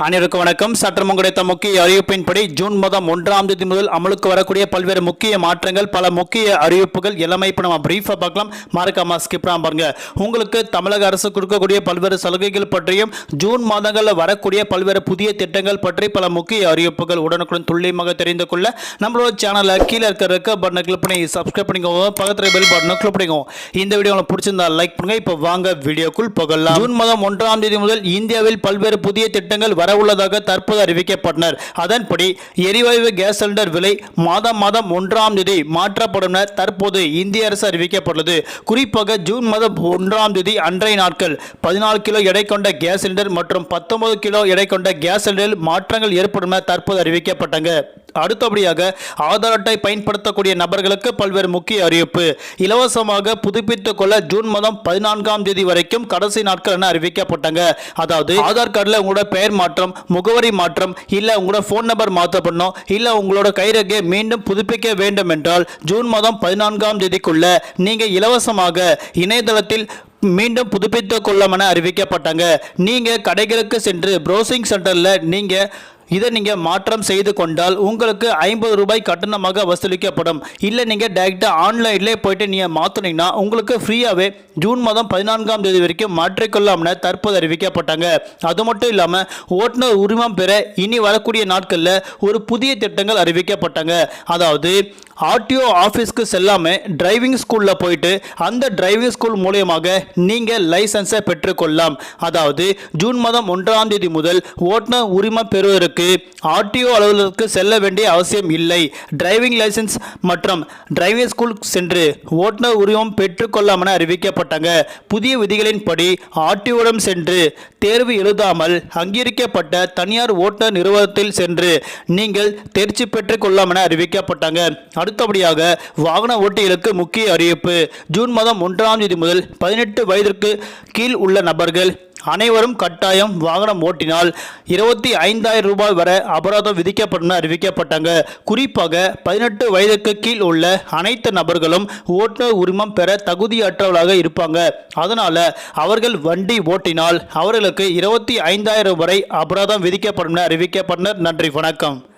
அனைவருக்கும் வணக்கம். சற்று கிடைத்த முக்கிய அறிவிப்பின்படி ஜூன் மாதம் ஒன்றாம் தேதி முதல் அமலுக்கு வரக்கூடிய பல்வேறு முக்கிய மாற்றங்கள் பல முக்கிய அறிவிப்புகள் எல்லாமே இப்போ நம்ம பிரீஃபாக பார்க்கலாம். மறக்காம ஸ்கிப்ராம் பாருங்க. உங்களுக்கு தமிழக அரசு கொடுக்கக்கூடிய பல்வேறு சலுகைகள் பற்றியும் ஜூன் மாதங்களில் வரக்கூடிய பல்வேறு புதிய திட்டங்கள் பற்றி பல முக்கிய அறிவிப்புகள் உடனுக்குடன் துல்லியமாக தெரிந்து கொள்ள நம்மளோட சேனலில் கீழே இருக்க ரெக்க பட்டனை கிளிக் பண்ணி சப்ஸ்கிரைப் பண்ணிக்கோங்க பக்கத்தில் பெல் பட்டனை கிளிக் பண்ணிக்கோங்க இந்த வீடியோ உங்களுக்கு பிடிச்சிருந்தா லைக் பண்ணுங்க. இப்போ வாங்க வீடியோக்குள் போகலாம். ஜூன் மாதம் ஒன்றாம் தேதி முதல் இந்தியாவில் பல்வேறு புதிய திட்டங்கள் வரவுள்ளதாக தற்போது அறிவிக்கப்பட்டனர். அதன்படி எரிவாயு கேஸ் சிலிண்டர் விலை மாதம் மாதம் ஒன்றாம் தேதி மாற்றப்படும் என தற்போது இந்திய அரசு அறிவிக்கப்பட்டுள்ளது. குறிப்பாக ஜூன் மாதம் ஒன்றாம் தேதி அன்றைய நாட்கள் பதினாலு கிலோ எடை கொண்ட கேஸ் சிலிண்டர் மற்றும் பத்தொன்பது கிலோ எடை கொண்ட கேஸ் சிலிண்டரில் மாற்றங்கள் ஏற்படும் என தற்போது அறிவிக்கப்பட்டங்க. அடுத்தபடியாக ஆதார் அட்டை பயன்படுத்தக்கூடிய நபர்களுக்கு பல்வேறு முக்கிய அறிவிப்பு. இலவசமாக புதுப்பித்துக் கொள்ள ஜூன் மாதம் பதினான்காம் தேதி வரைக்கும் கடைசி நாட்கள் என அறிவிக்கப்பட்டாங்க. அதாவது ஆதார் கார்டில் உங்களோட பெயர் மாற்றம் முகவரி மாற்றம் இல்லை உங்களோட ஃபோன் நம்பர் மாற்றப்படணும் இல்லை உங்களோட கைரேகை மீண்டும் புதுப்பிக்க வேண்டும் என்றால் ஜூன் மாதம் பதினான்காம் தேதிக்குள்ள நீங்கள் இலவசமாக இணையதளத்தில் மீண்டும் புதுப்பித்துக் கொள்ளும் என அறிவிக்கப்பட்டாங்க. நீங்கள் கடைகளுக்கு சென்று ப்ரௌசிங் சென்டரில் நீங்கள் இதை நீங்கள் மாற்றம் செய்து கொண்டால் உங்களுக்கு ஐம்பது ரூபாய் கட்டணமாக வசூலிக்கப்படும். இல்லை நீங்கள் டைரெக்டாக ஆன்லைன்லேயே போயிட்டு நீங்கள் மாற்றினீங்கன்னா உங்களுக்கு ஃப்ரீயாகவே ஜூன் மாதம் பதினான்காம் தேதி வரைக்கும் மாற்றிக்கொள்ளாம்னு தற்போது அறிவிக்கப்பட்டாங்க. அது மட்டும் இல்லாமல் ஓட்டுநர் உரிமம் பெற இனி வரக்கூடிய நாட்களில் ஒரு புதிய திட்டங்கள் அறிவிக்கப்பட்டாங்க. அதாவது ஆர்டிஓ ஆஃபீஸ்க்கு செல்லாமல் டிரைவிங் ஸ்கூலில் போயிட்டு அந்த டிரைவிங் ஸ்கூல் மூலியமாக நீங்கள் லைசன்ஸை பெற்றுக்கொள்ளலாம். அதாவது ஜூன் மாதம் ஒன்றாம் தேதி முதல் ஓட்டுநர் உரிமம் பெறுவதற்கு ஆர்டிஓ அலுவலகத்துக்கு செல்ல வேண்டிய அவசியம் இல்லை. டிரைவிங் லைசன்ஸ் மற்றும் டிரைவிங் ஸ்கூல் சென்று ஓட்டுநர் உரிமம் பெற்றுக்கொள்ளலாம் என அறிவிக்கப்பட்டாங்க. புதிய விதிகளின்படி ஆர்டிஓடம் சென்று தேர்வு எழுதாமல் அங்கீகரிக்கப்பட்ட தனியார் ஓட்டுநர் நிறுவனத்தில் சென்று நீங்கள் தேர்ச்சி பெற்றுக் கொள்ளலாம் என அறிவிக்கப்பட்டாங்க. அடுத்தபடியாக வாகன ஓட்டிகளுக்கு முக்கிய அறிவிப்பு. ஜூன் மாதம் ஒன்றாம் தேதி முதல் பதினெட்டு வயதிற்கு கீழ் உள்ள நபர்கள் அனைவரும் கட்டாயம் வாகனம் ஓட்டினால் இருபத்தி ஐந்தாயிரம் ரூபாய் வரை அபராதம் விதிக்கப்படும் அறிவிக்கப்பட்டாங்க. குறிப்பாக பதினெட்டு வயதுக்கு கீழ் உள்ள அனைத்து நபர்களும் ஓட்டுநர் உரிமம் பெற தகுதியற்றவர்களாக இருப்பாங்க. அதனால அவர்கள் வண்டி ஓட்டினால் அவர்களுக்கு இருபத்தி ஐந்தாயிரம் வரை அபராதம் விதிக்கப்படும் அறிவிக்கப்பட்டனர். நன்றி வணக்கம்.